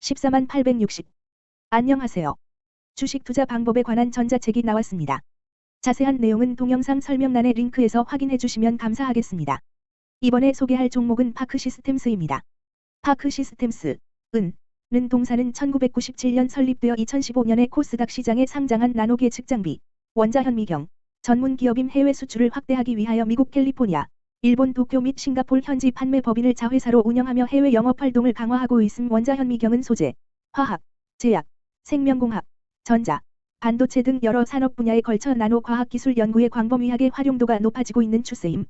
14만 860. 안녕하세요. 주식 투자 방법에 관한 전자책이 나왔습니다. 자세한 내용은 동영상 설명란의 링크에서 확인해 주시면 감사하겠습니다. 이번에 소개할 종목은 파크 시스템스입니다. 파크 시스템스, 은, 는 동사는 1997년 설립되어 2015년에 코스닥 시장에 상장한 나노계 측장비, 원자 현미경, 전문 기업임 해외 수출을 확대하기 위하여 미국 캘리포니아, 일본 도쿄 및 싱가폴 현지 판매 법인을 자회사로 운영하며 해외 영업 활동을 강화하고 있음 원자 현미경은 소재, 화학, 제약, 생명공학, 전자, 반도체 등 여러 산업 분야에 걸쳐 나노 과학기술 연구의 광범위하게 활용도가 높아지고 있는 추세임.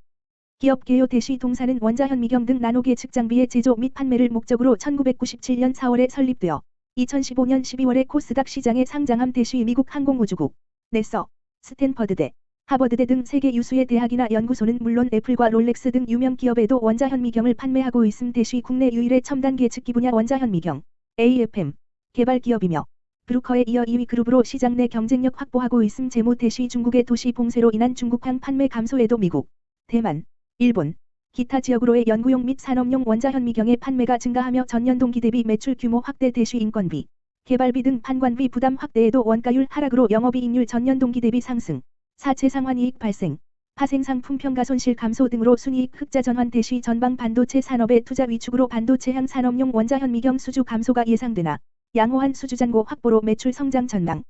기업 개요 대시 동사는 원자 현미경 등 나노계 측장비의 제조 및 판매를 목적으로 1997년 4월에 설립되어 2015년 12월에 코스닥 시장에 상장함 대시 미국 항공우주국, 네서, 스탠퍼드대, 하버드대 등 세계 유수의 대학이나 연구소는 물론 애플과 롤렉스 등 유명 기업에도 원자 현미경을 판매하고 있음 대시 국내 유일의 첨단 계측기 분야 원자 현미경, AFM, 개발 기업이며 브루커에 이어 2위 그룹으로 시장 내 경쟁력 확보하고 있음 재무 대시 중국의 도시 봉쇄로 인한 중국항 판매 감소에도 미국, 대만, 일본, 기타 지역으로의 연구용 및 산업용 원자 현미경의 판매가 증가하며 전년 동기 대비 매출 규모 확대 대시 인건비, 개발비 등 판관비 부담 확대에도 원가율 하락으로 영업이익률 전년 동기 대비 상승, 사채 상환이익 발생, 파생상품 평가 손실 감소 등으로 순이익 흑자 전환 대시 전방 반도체 산업의 투자 위축으로 반도체향 산업용 원자 현미경 수주 감소가 예상되나 양호한 수주 잔고 확보로 매출 성장 전망.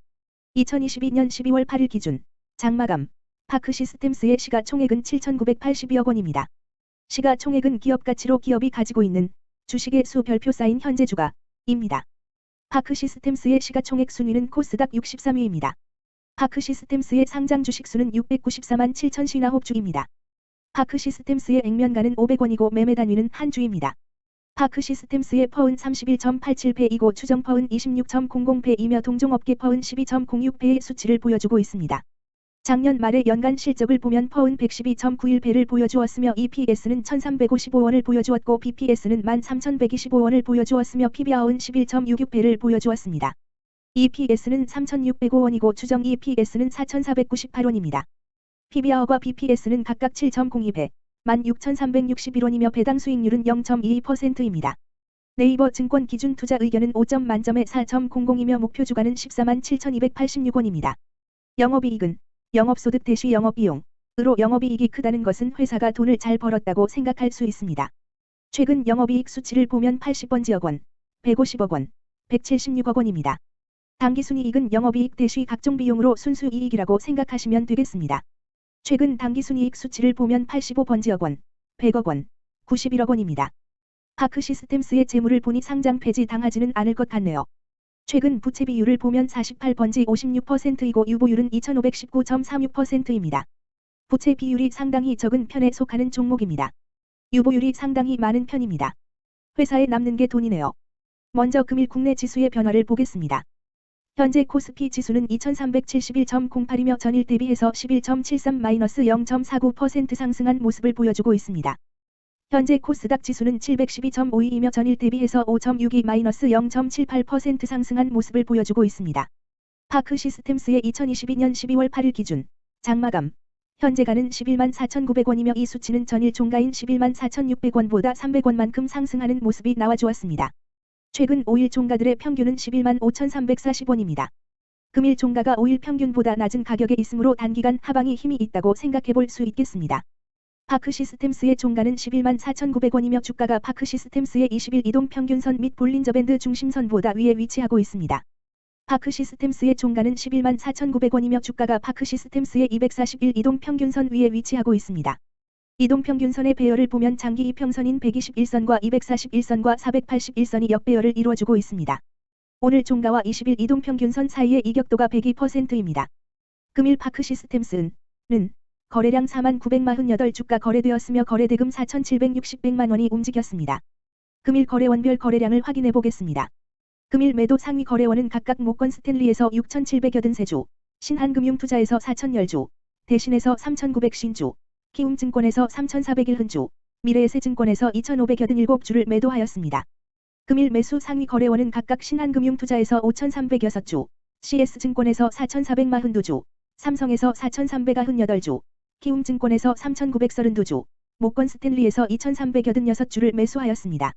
2022년 12월 8일 기준 장마감 파크 시스템스의 시가총액은 7,980여억 원입니다. 시가총액은 기업 가치로 기업이 가지고 있는 주식의 수 별표 쌓인 현재 주가입니다. 파크 시스템스의 시가총액 순위는 코스닥 63위입니다. 파크 시스템스의 상장 주식 수는 694만 7천 신화홉 주입니다. 파크 시스템스의 액면가는 500원이고 매매 단위는 한 주입니다. 파크 시스템스의 퍼은 31.87배이고 추정 퍼은 26.00배이며 동종업계 퍼은 12.06배의 수치를 보여주고 있습니다. 작년 말의 연간 실적을 보면 퍼은 112.91배를 보여주었으며 EPS는 1355원을 보여주었고 BPS는 13,125원을 보여주었으며 PBR은 11.66배를 보여주었습니다. EPS는 3,605원이고 추정 EPS는 4,498원입니다. PBR과 BPS는 각각 7.02배, 16,361원이며 배당 수익률은 0.22%입니다. 네이버 증권 기준 투자 의견은 5점 만점에 4.00이며 목표 주가는 14만 7,286원입니다. 영업이익은 영업소득 대시 영업비용, 으로 영업이익이 크다는 것은 회사가 돈을 잘 벌었다고 생각할 수 있습니다. 최근 영업이익 수치를 보면 80번 지억 원, 150억 원, 176억 원입니다. 당기순이익은 영업이익 대시 각종 비용으로 순수이익이라고 생각하시면 되겠습니다. 최근 당기순이익 수치를 보면 85번지억 원, 100억 원, 91억 원입니다. 파크 시스템스의 재물을 보니 상장 폐지 당하지는 않을 것 같네요. 최근 부채 비율을 보면 48번지 56%이고 유보율은 2519.36%입니다. 부채 비율이 상당히 적은 편에 속하는 종목입니다. 유보율이 상당히 많은 편입니다. 회사에 남는 게 돈이네요. 먼저 금일 국내 지수의 변화를 보겠습니다. 현재 코스피 지수는 2371.08이며 전일 대비해서 11.73-0.49% 상승한 모습을 보여주고 있습니다. 현재 코스닥 지수는 712.52이며 전일 대비해서 5.62-0.78% 상승한 모습을 보여주고 있습니다. 파크 시스템스의 2022년 12월 8일 기준 장마감 현재가는 11만 4,900원이며 이 수치는 전일 종가인 11만 4,600원보다 300원만큼 상승하는 모습이 나와주었습니다. 최근 5일 종가들의 평균은 11만 5,340원입니다. 금일 종가가 5일 평균보다 낮은 가격에 있으므로 단기간 하방이 힘이 있다고 생각해 볼 수 있겠습니다. 파크 시스템스의 종가는 11만 4,900원이며 주가가 파크 시스템스의 20일 이동 평균선 및 볼린저 밴드 중심선보다 위에 위치하고 있습니다. 파크 시스템스의 종가는 11만 4,900원이며 주가가 파크 시스템스의 241 이동 평균선 위에 위치하고 있습니다. 이동평균선의 배열을 보면 장기 이평선인 121선과 241선과 481선이 역배열을 이루어주고 있습니다. 오늘 종가와 20일 이동평균선 사이의 이격도가 102%입니다. 금일 파크 시스템스는 거래량 4만 948 주가 거래되었으며 거래대금 4,760백만 원이 움직였습니다. 금일 거래원별 거래량을 확인해 보겠습니다. 금일 매도 상위 거래원은 각각 모건 스탠리에서 6,783주, 신한금융투자에서 4,010주, 대신에서 3,900신주, 키움증권에서 3,401흔주, 미래에셋증권에서 2,587주를 매도하였습니다. 금일 매수 상위 거래원은 각각 신한금융투자에서 5,306주, CS증권에서 4,442주, 삼성에서 4,398주, 키움증권에서 3,932주, 모건 스탠리에서 2,386주를 매수하였습니다.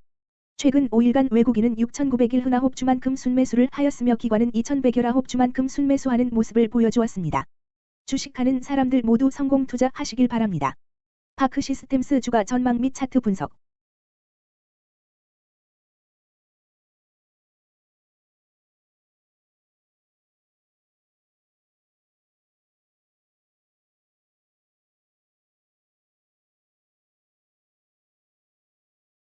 최근 5일간 외국인은 6,900일 흔화홉 주만큼 순매수를 하였으며 기관은 2,119 주만큼 순매수하는 모습을 보여주었습니다. 주식하는 사람들 모두 성공 투자하시길 바랍니다. 파크 시스템스 주가 전망 및 차트 분석